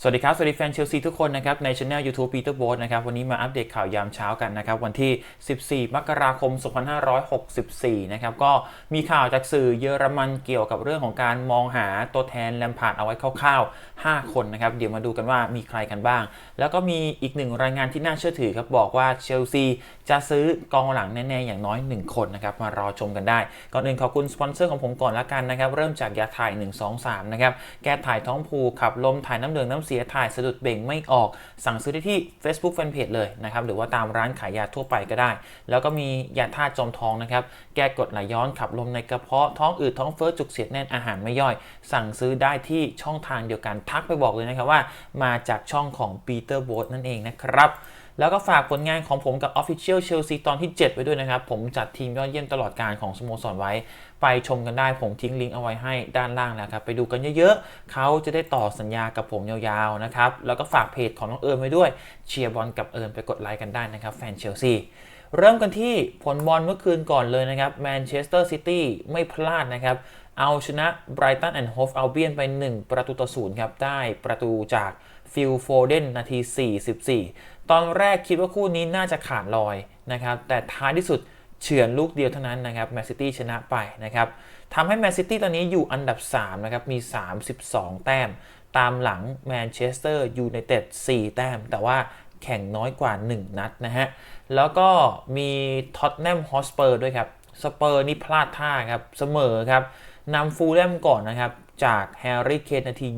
สวัสดีครับ สวัสดีแฟนเชลซีทุกคนนะครับ ในช anel YouTube Peter b o a t นะครับ วันนี้มาอัปเดตข่าวยามเช้ากันนะครับ วันที่ 14 มกราคม 2564 นะครับ ก็มีข่าวจากสื่อเยอรมันเกี่ยวกับเรื่องของการมองหาตัวแทนแลมพาร์ดเอาไว้คร่าวๆ 5 คนนะครับ เดี๋ยวมาดูกันว่ามีใครกันบ้าง แล้วก็มีอีกหนึ่งรายงานที่น่าเชื่อถือครับ บอกว่าเชลซีจะซื้อกองหลังแน่ๆอย่างน้อย 1 คนนะครับ มารอชมกันได้ ก่อนอื่นขอบคุณสปอนเซอร์ของผมก่อนละกันนะครับ เริ่มจากยาถ่าย 123 นะครับ แก้ถ่ายท้องผูกขับลมถ่ายน้ำเหลืองน้ำเสียถ่ายสะดุดเบ่งไม่ออก สั่งซื้อได้ที่ Facebook Fanpage เลยนะครับ หรือว่าตามร้านขายยาทั่วไปก็ได้ แล้วก็มียาธาตุจอมทองนะครับ แก้กรดไหลย้อนขับลมในกระเพาะท้องอืดท้องเฟ้อจุกเสียดแน่นอาหารไม่ย่อย สั่งซื้อได้ที่ช่องทางเดียวกันทักไปบอกเลยนะครับว่า มาจากช่องของปีเตอร์โบสนั่นเองนะครับ แล้วก็ฝากผลงานของผมกับ Official Chelsea ตอนที่ 7 ไว้ด้วยนะครับ ผมจัดทีมยอดเยี่ยมตลอดการของสโมสรไว้ ไปชมกันได้ผมทิ้งลิงก์เอาไว้ให้ด้านล่างแล้วครับ ไปดูกันเยอะๆ เขาจะได้ต่อสัญญากับผมยาวๆนะครับ แล้วก็ฝากเพจของน้องเอิญไว้ด้วยเชียร์บอลกับเอิญไปกดไลค์กันได้นะครับแฟนเชลซีเริ่มกันที่ผลบอลเมื่อคืนก่อนเลยนะครับแมนเชสเตอร์ซิตี้ไม่พลาดนะครับเอาชนะไบรตันแอนด์โฮฟอัลเบียนไป 1 ประตูต่อศูนย์ครับได้ประตูจากฟิลโฟเดนนาที 44 ตอนแรกคิดว่าคู่นี้น่าจะขาดลอยนะครับแต่ท้ายที่สุดเฉือนลูกเดียวเท่านั้นนะครับแมนซิตี้ชนะไปนะครับทำให้แมนซิตี้ตอนนี้อยู่อันดับ3นะครับมี 32 แต้ม ตามหลังแมนเชสเตอร์ยูไนเต็ด4แต้ม แต่ว่าแข่งน้อยกว่า 1 นัดนะฮะ แล้วก็มีท็อตแนมฮอสเปอร์ด้วยครับ สเปอร์นี่พลาดท่าครับ เสมอครับนำฟูลแลมก่อนนะครับ จากแฮร์รี่เคนนาที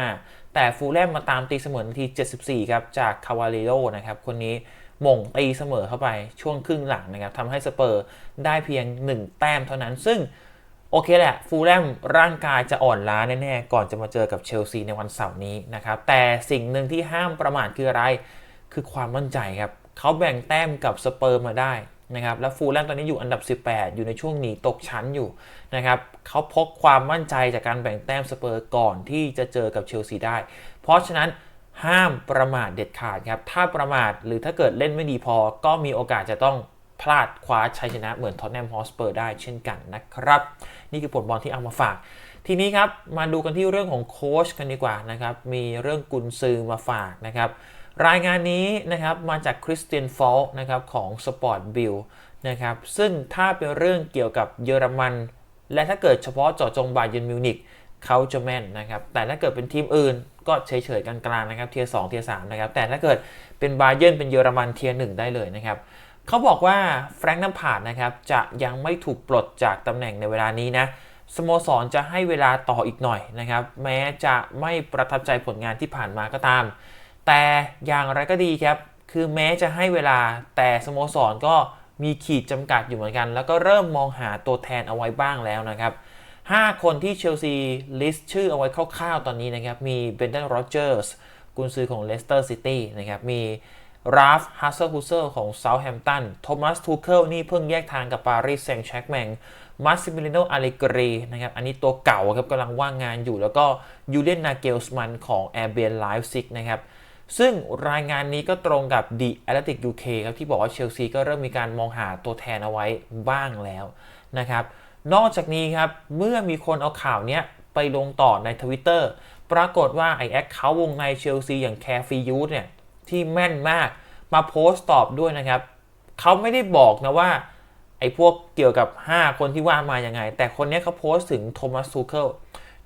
25 แต่ฟูลแลมมาตามตีเสมอนาที 74 ครับ จากคาวาเลโรนะครับ คนนี้หม่งตีเสมอเข้าไปช่วงครึ่งหลังนะครับทำให้สเปอร์ได้เพียง 1 แต้มเท่านั้น ซึ่งโอเคแหละ ฟูลแลมร่างกายจะอ่อนล้าแน่ๆ ก่อนจะมาเจอกับเชลซีในวันเสาร์นี้นะครับ แต่สิ่งหนึ่งที่ห้ามประมาทคืออะไร คือความมั่นใจครับ เขาแบ่งแต้มกับสเปอร์มาได้ นะครับแล้วฟูลแลมตอนนี้อยู่อันดับ 18 อยู่ในช่วงหนีตกชั้นอยู่นะครับเขาพกความมั่นใจจากการแบ่งแต้มสเปอร์ก่อนที่จะเจอกับเชลซีได้ เพราะฉะนั้นห้ามประมาทเด็ดขาดครับ ถ้าประมาทหรือถ้าเกิดเล่นไม่ดีพอ ก็มีโอกาสจะต้องพลาดคว้าชัยชนะเหมือนท็อตแนมฮอสเปอร์ได้เช่นกันนะครับ นี่คือผลบอลที่เอามาฝาก ทีนี้ครับ มาดูกันที่เรื่องของโค้ชกันดีกว่านะครับ มีเรื่องกุนซือมาฝากนะครับ รายงานนี้นะครับมาจากคริสเตียนฟอลนะครับของสปอร์ตบิลนะครับซึ่งถ้าเป็นเรื่องเกี่ยวกับเยอรมัน และถ้าเกิดเฉพาะเจาะจงบาเยนมิวนิกเขาจะแม่นนะครับแต่ถ้าเกิดเป็นทีมอื่นก็เฉยๆกลางๆนะครับเทียร์สเทียร์สนะครับแต่ถ้าเกิดเป็นบาเยนเป็นเยอรมันเทียร์หได้เลยนะครับเขาบอกว่าแฟรงค์น้ำผาดนะครับจะยังไม่ถูกปลดจากตำแหน่งในเวลานี้นะสโมสรจะให้เวลาต่ออีกหน่อยนะครับแม้จะไม่ประทับใจผลงานที่ผ่านมาก็ตาม แต่อย่างไรก็ดีครับ คือแม้จะให้เวลาแต่สโมสรก็มีขีดจำกัดอยู่เหมือนกัน แล้วก็เริ่มมองหาตัวแทนเอาไว้บ้างแล้วนะครับ 5 คนที่เชลซีลิสต์ชื่อเอาไว้คร่าวๆตอนนี้นะครับ มีเบนเดนโรเจอร์สกุนซือของเลสเตอร์ซิตี้นะครับ มีราฟฮัสเซอร์ฮูเซอร์ของเซาท์แฮมป์ตันโทมัสทูเคิลนี่เพิ่งแยกทางกับปารีสแซงต์แชร์กแมงมาซิมิลิโนอาเลกรีนะครับ อันนี้ตัวเก่าครับกำลังว่างงานอยู่ แล้วก็ยูเลียนนาเกลส์มันของแอร์เบียนไลฟ์ซิกนะครับ ซึ่งรายงานนี้ก็ตรงกับ The Athletic UK ครับที่บอกว่าเชลซีก็เริ่มมีการมองหาตัวแทนเอาไว้บ้างแล้วนะครับ นอกจากนี้ครับ เมื่อมีคนเอาข่าวนี้ไปลงต่อใน Twitter ปรากฏว่าไอแอคเขาวงในเชลซีอย่างแคฟียูธเนี่ยที่แม่นมากมาโพสต์ตอบด้วยนะครับ เขาไม่ได้บอกนะว่า ไอ้พวกเกี่ยวกับ 5 คนที่ว่ามาอย่างไง แต่คนนี้เขาโพสต์ถึงโทมัสทูเคิล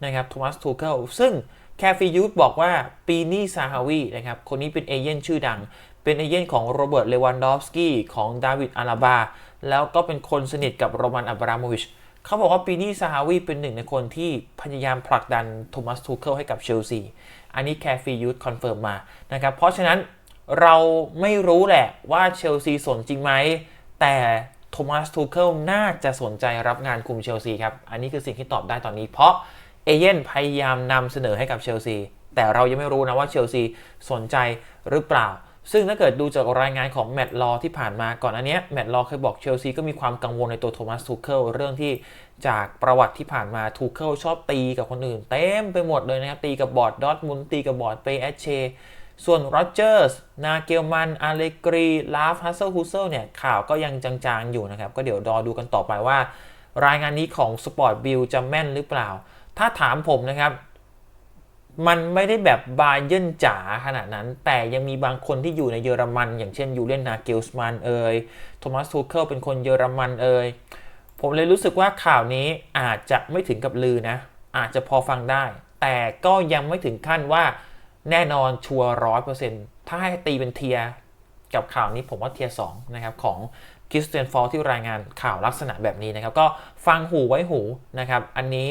นะครับโทมัสทูเคิลซึ่ง แคฟรียูธบอกว่าปีนี่ซาฮาวีนะครับ คนนี้เป็นเอเย่นชื่อดัง เป็นเอเย่นของโรเบิร์ต เลวันดอฟสกี้ของดาวิดอาราบา แล้วก็เป็นคนสนิทกับโรมันอับราโมวิชเขาบอกว่าปีนี้ซาฮาวีเป็นหนึ่งในคนที่พยายามผลักดันโทมัสทูเคิลให้กับเชลซี อันนี้แคฟียูธคอนเฟิร์มมานะครับ เพราะฉะนั้นเราไม่รู้แหละว่าเชลซีสนจริงไหม แต่โทมัสทูเคิลน่าจะสนใจรับงานคุมเชลซีครับ อันนี้คือสิ่งที่ตอบได้ตอนนี้เพราะ เอเย่นพยายามนำเสนอให้กับเชลซี แต่เรายังไม่รู้นะว่าเชลซีสนใจหรือเปล่า ซึ่งถ้าเกิดดูจากรายงานของแมตต์ลอที่ผ่านมาก่อนอันนี้แมตต์ลอเคยบอกเชลซีก็มีความกังวลในตัวโทมัสทูเคิลเรื่องที่จากประวัติที่ผ่านมาทูเคิลชอบตีกับคนอื่น เต็มไปหมดเลยนะครับ ตีกับบอร์ดดอทมุนตีกับบอร์ดเปแอชเชส่วนโรเจอร์ส นาเกลมัน อาเลกรี ลาฟ ฮัสเซลฮูเซลเนี่ยข่าวก็ยังจางๆอยู่นะครับ ก็เดี๋ยวรอดูกันต่อไปว่า รายงานนี้ของ Sport b i l l จะแม่นหรือเปล่า ถ้าถามผมนะครับ มันไม่ได้แบบบาเยินจ๋าขนาดนั้น แต่ยังมีบางคนที่อยู่ในเยอรมัน อย่างเช่นยูเลนนาเกลสมันเอยโทมัสทูเคิลเป็นคนเยอรมันเอยผมเลยรู้สึกว่าข่าวนี้อาจจะไม่ถึงกับลือนะ อาจจะพอฟังได้ แต่ก็ยังไม่ถึงขั้นว่าแน่นอนชัวร้อยเปอร์เซ็นต์ถ้าให้ตีเป็นเทียร์กับข่าวนี้ผมว่าเทียร์สองนะครับของคริสเตียนฟอลที่รายงานข่าวลักษณะแบบนี้นะครับ ก็ฟังหูไว้หูนะครับ อันนี้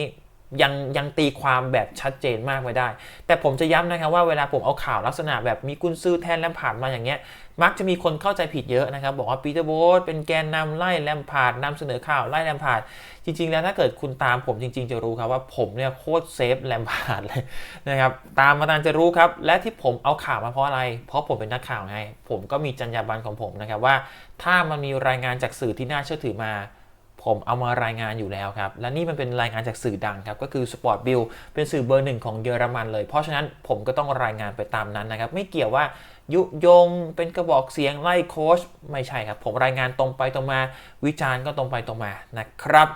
ยังยังตีความแบบชัดเจนมากไม่ได้ แต่ผมจะย้ำนะครับว่าเวลาผมเอาข่าวลักษณะแบบมีกุนซือแทนแลมพาร์ดมาอย่างเงี้ย มักจะมีคนเข้าใจผิดเยอะนะครับ บอกว่าปีเตอร์โบสเป็นแกนนำไล่แลมพาร์ดนำเสนอข่าวไล่แลมพาร์ดจริง ๆ แล้วถ้าเกิดคุณตามผมจริง ๆ จะรู้ครับว่าผมเนี่ยโคตรเซฟแลมพาร์ดเลยนะครับตามมาตามจะรู้ครับ และที่ผมเอาข่าวมาเพราะอะไร เพราะผมเป็นนักข่าวไงผมก็มีจรรยาบรรณของผมนะครับว่า ถ้ามันมีรายงานจากสื่อที่น่าเชื่อถือมา มเอามารายงานอยู่แล้วครับ และนี่มันเป็นรายงานจากสื่อดังครับ ก็คือ Sport Bill เป็นสื่อเบอร์หนึ่งของเยอรมันเลย เพราะฉะนั้นผมก็ต้องรายงานไปตามนั้นนะครับ ไม่เกี่ยวว่ายุยงเป็นกระบอกเสียงไล่โค้ชไม่ใช่ครับ ผมรายงานตรงไปตรงมา วิจารณ์ก็ตรงไปตรงมานะครับ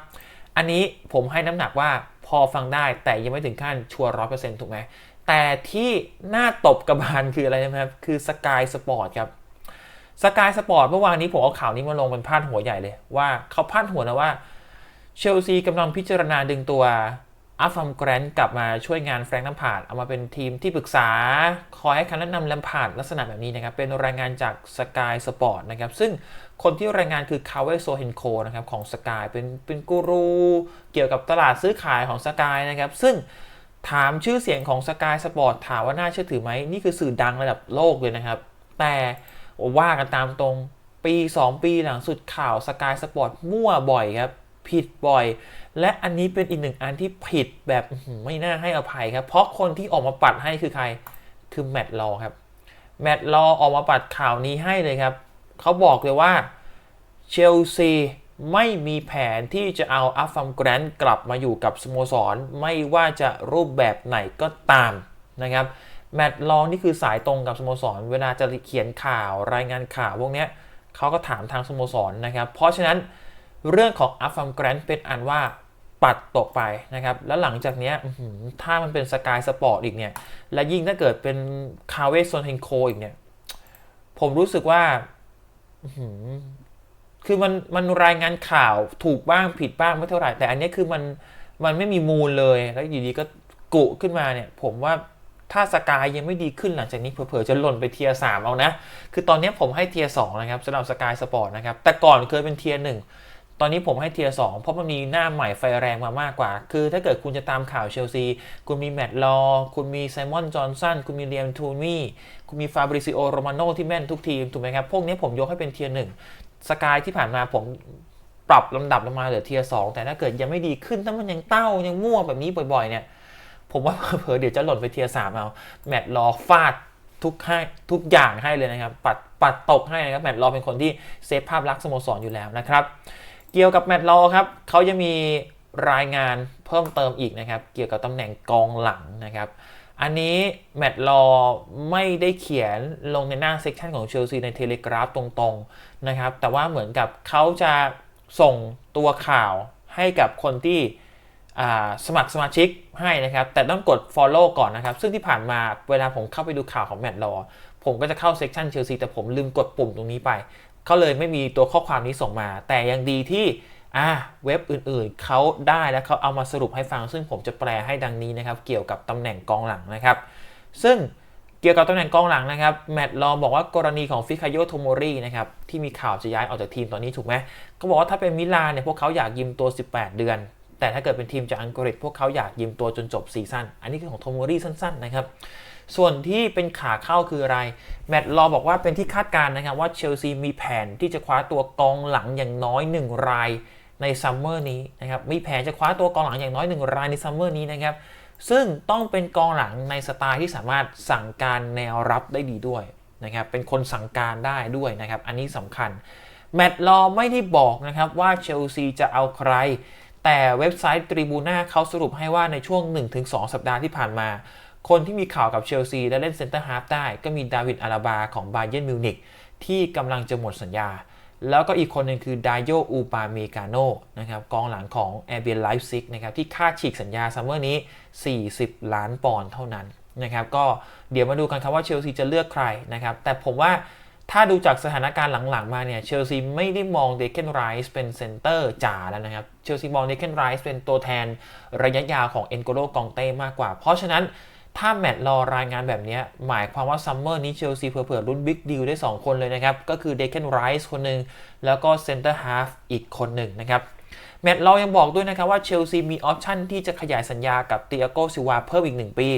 อันนี้ผมให้น้ำหนักว่าพอฟังได้แต่ยังไม่ถึงขั้นชัวร์ร้อยเปอร์เซ็นต์ถูกไหมแต่ที่น่าตบกระบาลคืออะไรนะครับคือสกายสปอร์ตครับ สกายสปอร์ตเมื่อวานนี้ผมเอาข่าวนี้มาลงเป็นพาดหัวใหญ่เลยว่าเขาพาดหัวนะว่าเชลซีกำลังพิจารณาดึงตัวอัฟฟัมแกรนกลับมาช่วยงานแฟรงค์น้ำผาดเอามาเป็นทีมที่ปรึกษา คอยให้คำแนะนำแลมพาดลักษณะแบบนี้นะครับ เป็นรายงานจากสกายสปอร์ตนะครับ ซึ่งคนที่รายงานคือคาเวโซเฮนโคนะครับของสกายเป็นเป็นกูรูเกี่ยวกับตลาดซื้อขายของสกายนะครับ ซึ่งถามชื่อเสียงของสกายสปอร์ตถามว่าน่าเชื่อถือไหมนี่คือสื่อดังระดับโลกเลยนะครับ แต่ ว่ากันตามตรงปี 2 ปีหลังสุดข่าวสกายสปอร์ตมั่วบ่อยครับ ผิดบ่อย และอันนี้เป็นอีกหนึ่งอันที่ผิดแบบไม่น่าให้อภัยครับ เพราะคนที่ออกมาปัดให้คือใครคือแมตต์ลอครับแมตต์ลอออกมาปัดข่าวนี้ให้เลยครับเขาบอกเลยว่าเชลซีไม่มีแผนที่จะเอาอัฟฟัมแกรนกลับมาอยู่กับสโมสร ไม่ว่าจะรูปแบบไหนก็ตามนะครับ แมตต์ลองนี่คือสายตรงกับสโมสร เวลาจะเขียนข่าวรายงานข่าวพวกนี้เขาก็ถามทางสโมสรนะครับ เพราะฉะนั้นเรื่องของอัฟฟัมแกรนเป็นอันว่าปัดตกไปนะครับ แล้วหลังจากนี้ถ้ามันเป็นสกายสปอร์ตอีกเนี่ย และยิ่งถ้าเกิดเป็นคาเวสโซนเฮนโคอีกเนี่ย ผมรู้สึกว่าคือมันมันรายงานข่าวถูกบ้างผิดบ้างไม่เท่าไหร่ แต่อันนี้คือมันมันไม่มีมูลเลย แล้วอยู่ดีก็กุขึ้นมาเนี่ย ผมว่า ถ้าสกายยังไม่ดีขึ้นหลังจากนี้เผลอๆจะหล่นไปเทียร์สเอานะ คือตอนนี้ผมให้เทียร์สนะครับสำหรับสกายสปอร์ตนะครับ แต่ก่อนเคยเป็นเทียร์หนึ่งตอนนี้ผมให้เทียร์สเพราะมันมีหน้าใหม่ไฟแรงมามากกว่า คือถ้าเกิดคุณจะตามข่าวเชลซี คุณมีแมตต์ลอ คุณมีไซมอนจอห์นสัน คุณมีเลียมทูนี่ คุณมีฟาบริซิโอโรมาโนที่แม่นทุกทีมถูกไหมครับ พวกนี้ผมยกให้เป็นเทียร์หนึ่งสกายที่ผ่านมาผมปรับลำดับลงมาเหลือเทียร์สแต่ถ้าเกิดยังไม่ดีขึ้นถ้ามันยังเต้ายังมั่วแบบนี้บ่อยๆเนี่ย ผมว่าเผลอเดี๋ยวจะหล่นไปเทียสามเอา แมตต์ลอฟาดทุกให้ทุกอย่างให้เลยนะครับ ปัดปัดตกให้นะครับ แมตต์ลอเป็นคนที่เซฟภาพลักษณ์สโมสรอยู่แล้วนะครับ เกี่ยวกับแมตต์ลอครับเขายังมีรายงานเพิ่มเติมอีกนะครับ เกี่ยวกับตำแหน่งกองหลังนะครับ อันนี้แมตต์ลอไม่ได้เขียนลงในหน้าเซกชันของเชลซีในเทเลกราฟตรงๆนะครับ แต่ว่าเหมือนกับเขาจะส่งตัวข่าวให้กับคนที่ สมัครสมาชิกให้นะครับ แต่ต้องกด Follow ก่อนนะครับ ซึ่งที่ผ่านมาเวลาผมเข้าไปดูข่าวของแมตต์ลอผมก็จะเข้าเซกชันเชลซีแต่ผมลืมกดปุ่มตรงนี้ไป เขาเลยไม่มีตัวข้อความนี้ส่งมา แต่ยังดีที่อ่าเว็บอื่นๆ เขาได้แล้วเขาเอามาสรุปให้ฟัง ซึ่งผมจะแปลให้ดังนี้นะครับ เกี่ยวกับตำแหน่งกองหลังนะครับ ซึ่งเกี่ยวกับตำแหน่งกองหลังนะครับแมตต์ลอบอกว่ากรณีของฟิคาโยโทโมรีนะครับที่มีข่าวจะย้ายออกจากทีมตอนนี้ถูกไหมเขาบอกว่าถ้าเป็นมิลานเนี่ยพวกเขาอยากยืมตัว 18 เดือน แต่ถ้าเกิดเป็นทีมจากอังกฤษพวกเขาอยากยืมตัวจนจบซีซั่นอันนี้คือของโทโมรีสั้น ๆ นะครับ ส่วนที่เป็นขาเข้าคืออะไร แมตต์ลอบอกว่าเป็นที่คาดการณ์นะครับว่าเชลซีมีแผนที่จะคว้าตัวกองหลังอย่างน้อย 1 รายในซัมเมอร์นี้นะครับมีแผนจะคว้าตัวกองหลังอย่างน้อย 1 รายในซัมเมอร์นี้นะครับซึ่งต้องเป็นกองหลังในสไตล์ที่สามารถสั่งการแนวรับได้ดีด้วยนะครับเป็นคนสั่งการได้ด้วยนะครับอันนี้สำคัญแมตต์ลอไม่ได้บอกนะครับว่าเชลซีจะเอาใคร แต่เว็บไซต์ทริบูน่าเขาสรุปให้ว่าในช่วง 1-2 สัปดาห์ที่ผ่านมา คนที่มีข่าวกับเชลซีและเล่นเซนเตอร์ฮาร์ฟได้ก็มีดาวิดอาราบาของบาเยนมิวนิกที่กำลังจะหมดสัญญา แล้วก็อีกคนหนึ่งคือไดโยอูปาเมกาโนนะครับกองหลังของแอร์เบียนไลฟ์ซิกนะครับที่ค่าฉีกสัญญาซัมเมอร์นี้ 40 ล้านปอนด์เท่านั้นนะครับก็เดี๋ยวมาดูกันครับว่าเชลซีจะเลือกใครนะครับแต่ผมว่า ถ้าดูจากสถานการณ์หลังๆ มาเนี่ยเชลซีไม่ได้มองเดเคนไรส์เป็นเซนเตอร์จ๋าแล้วนะครับเชลซีมองเดเคนไรส์เป็นตัวแทนระยะยาวของเอ็นโกโลกองเต้มากกว่า เพราะฉะนั้นถ้าแมตต์รอรายงานแบบนี้ หมายความว่าซัมเมอร์นี้เชลซีเผื่อๆรุ่นบิ๊กดีลได้ 2 คนเลยนะครับ ก็คือเดเคนไรส์คนหนึ่งแล้วก็เซนเตอร์ฮาฟอีกคนหนึ่งนะครับแมตต์รายังบอกด้วยนะครับว่าเชลซีมีออปชันที่จะขยายสัญญากับเติอาโกซิวาเพิ่มอีก 1 ปี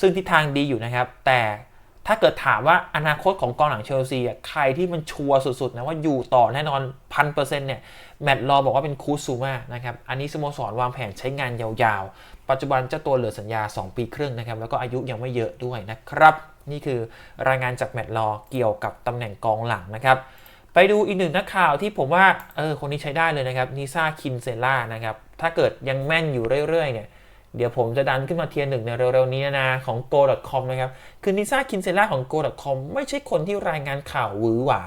ซึ่งทิศทางดีอยู่นะครับ แต่ ถ้าเกิดถามว่าอนาคตของกองหลังเชลซีอะใครที่มันชัวร์สุดๆนะว่าอยู่ต่อแน่นอนพันเปอร์เซ็นต์เนี่ยแมตต์รอบอกว่าเป็นคูซูมานะครับอันนี้สโมสรวางแผนใช้งานยาวๆ ปัจจุบันเจ้าตัวเหลือสัญญา 2 ปีครึ่งนะครับแล้วก็อายุยังไม่เยอะด้วยนะครับ นี่คือรายงานจากแมตต์รอเกี่ยวกับตำแหน่งกองหลังนะครับไปดูอีกหนึ่งนักข่าวที่ผมว่าเออคนนี้ใช้ได้เลยนะครับนิซ่าคินเซล่านะครับถ้าเกิดยังแม่นอยู่เรื่อยๆเนี่ย เดี๋ยวผมจะดันขึ้นมาเทียร์หนึ่งในเร็วๆนี้นะของ go.com นะครับ คือนิซ่าคินเซล่าของ go.com ไม่ใช่คนที่รายงานข่าวหวือหวา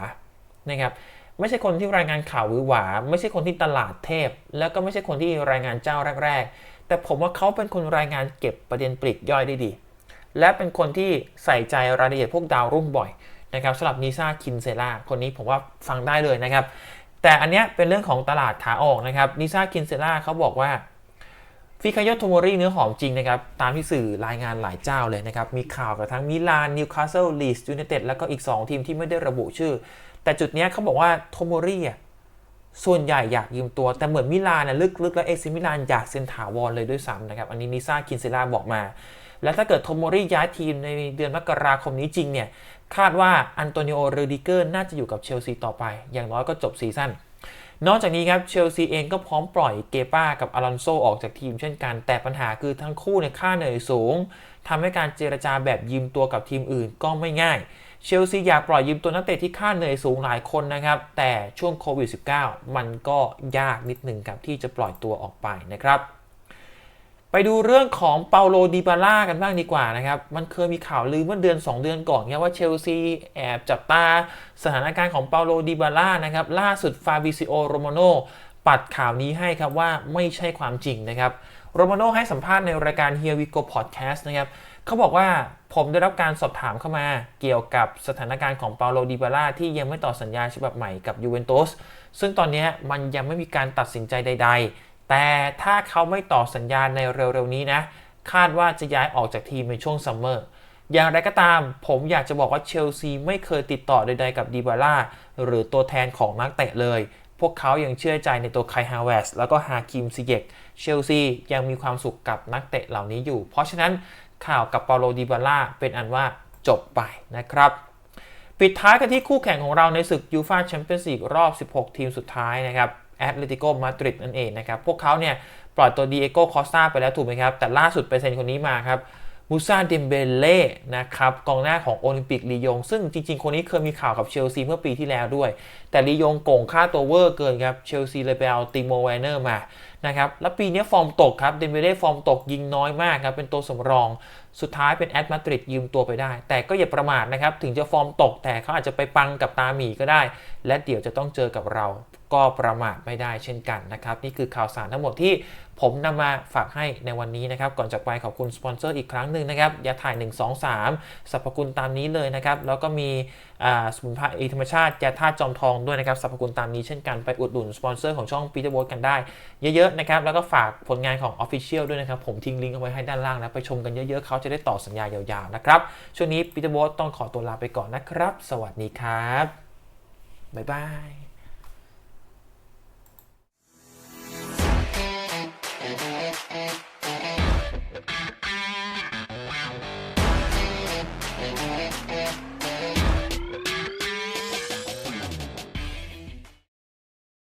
นะครับไม่ใช่คนที่รายงานข่าวหวือหวา ไม่ใช่คนที่ตลาดเทพ แล้วก็ไม่ใช่คนที่รายงานเจ้าแรก ๆ แต่ผมว่าเขาเป็นคนรายงานเก็บประเด็นปลีกย่อยได้ดี และเป็นคนที่ใส่ใจรายละเอียดพวกดาวรุ่งบ่อยนะครับสำหรับนิซ่าคินเซล่าคนนี้ผมว่าฟังได้เลยนะครับ แต่อันเนี้ยเป็นเรื่องของตลาดขาออกนะครับนิซ่าคินเซล่าเขาบอกว่า ฟิคายโทโมริเนื้อหอมจริงนะครับ ตามที่สื่อรายงานหลายเจ้าเลยนะครับ มีข่าวกับทั้งมิลานนิวคาสเซิลลีสยูไนเต็ดแล้วก็อีก 2 ทีมที่ไม่ได้ระบุชื่อ แต่จุดนี้เขาบอกว่าโทโมริอะส่วนใหญ่อยากยืมตัว แต่เหมือนมิลานนะลึกๆ แล้วเอซิมิลานอยากเซ็นถาวรเลยด้วยซ้ำนะครับ อันนี้นิซ่าคินเซล่าบอกมา แล้วถ้าเกิดโทโมริย้ายทีมในเดือนมกราคมนี้จริงเนี่ยคาดว่าอันโตนิโอเรดิเกอร์น่าจะอยู่กับเชลซีต่อไป อย่างน้อยก็จบซีซั่น นอกจากนี้ครับเชลซีเองก็พร้อมปล่อยเกป้ากับอลอนโซออกจากทีมเช่นกัน แต่ปัญหาคือทั้งคู่เนี่ยค่าเหนื่อยสูงทำให้การเจรจาแบบยืมตัวกับทีมอื่นก็ไม่ง่ายเชลซีอยากปล่อยยืมตัวนักเตะที่ค่าเหนื่อยสูงหลายคนนะครับ แต่ช่วงโควิด -19 มันก็ยากนิดหนึ่งครับที่จะปล่อยตัวออกไปนะครับ ไปดูเรื่องของเปาโลดิบาล่ากันบ้างดีกว่านะครับ มันเคยมีข่าวลือเมื่อเดือน 2 เดือนก่อนเนี่ยว่าเชลซีแอบจับตาสถานการณ์ของเปาโลดิบาล่านะครับ ล่าสุดฟาบิซิโอโรมาโนปัดข่าวนี้ให้ครับว่าไม่ใช่ความจริงนะครับ โรมาโนให้สัมภาษณ์ในรายการ Here We Go Podcast นะครับเขาบอกว่าผมได้รับการสอบถามเข้ามาเกี่ยวกับสถานการณ์ของเปาโลดิบาล่าที่ยังไม่ต่อสัญญาฉบับใหม่กับยูเวนตุสซึ่งตอนนี้มันยังไม่มีการตัดสินใจใดๆ แต่ถ้าเขาไม่ต่อสัญญาในเร็วๆนี้นะ คาดว่าจะย้ายออกจากทีมในช่วงซัมเมอร์ อย่างไรก็ตาม ผมอยากจะบอกว่าเชลซีไม่เคยติดต่อใดๆกับดิบาล่าหรือตัวแทนของนักเตะเลย พวกเขายังเชื่อใจในตัวไคฮาวเวสแล้วก็ฮาคิมซิเยกเชลซียังมีความสุขกับนักเตะเหล่านี้อยู่ เพราะฉะนั้นข่าวกับเปาโลดิบาล่าเป็นอันว่าจบไปนะครับปิดท้ายกันที่คู่แข่งของเราในศึกยูฟาแชมเปี้ยนส์ลีกรอบ 16 ทีมสุดท้ายนะครับ แอตเลติโกมาดริดนั่นเองนะครับ พวกเขาเนี่ยปล่อยตัวดีเอโก้คอสตาไปแล้วถูกไหมครับ แต่ล่าสุดไปเซ็นคนนี้มาครับ มูซาเดมเบเล่นะครับกองหน้าของโอลิมปิกลียง ซึ่งจริง ๆ คนนี้เคยมีข่าวกับเชลซีเมื่อปีที่แล้วด้วย แต่ลียงโก่งค่าตัวเวอร์เกินครับเชลซีเลยไปเอาติโมแวนเนอร์มานะครับแล้วปีนี้ฟอร์มตกครับเดมเบเล่ฟอร์มตกยิงน้อยมากครับเป็นตัวสำรอง สุดท้ายเป็นแอตมาดริดยืมตัวไปได้ แต่ก็อย่าประมาทนะครับถึงจะฟอร์มตกแต่เขาอาจจะไปปังกับตาหมีก็ได้ และเดี๋ยวจะต้องเจอกับเราก็ประมาทไม่ได้เช่นกันนะครับนี่คือข่าวสารทั้งหมดที่ ผมนำมาฝากให้ในวันนี้นะครับ ก่อนจากไปขอบคุณสปอนเซอร์อีกครั้งหนึ่งนะครับยาถ่าย 123สรรพคุณตามนี้เลยนะครับ แล้วก็มีสมุนไพรธรรมชาติยาธาตุจอมทองด้วยนะครับสรรพคุณตามนี้เช่นกันไปอุดหนุนสปอนเซอร์ของช่องปีเตอร์โบกันได้เยอะๆนะครับ แล้วก็ฝากผลงานของ Official ด้วยนะครับ ผมทิ้งลิงก์เอาไว้ให้ด้านล่างนะไปชมกันเยอะๆเขาจะได้ต่อสัญญายาวๆนะครับช่วงนี้ปีเตอร์โบต้องขอตัวลาไปก่อนนะครับ สวัสดีครับบ๊ายบาย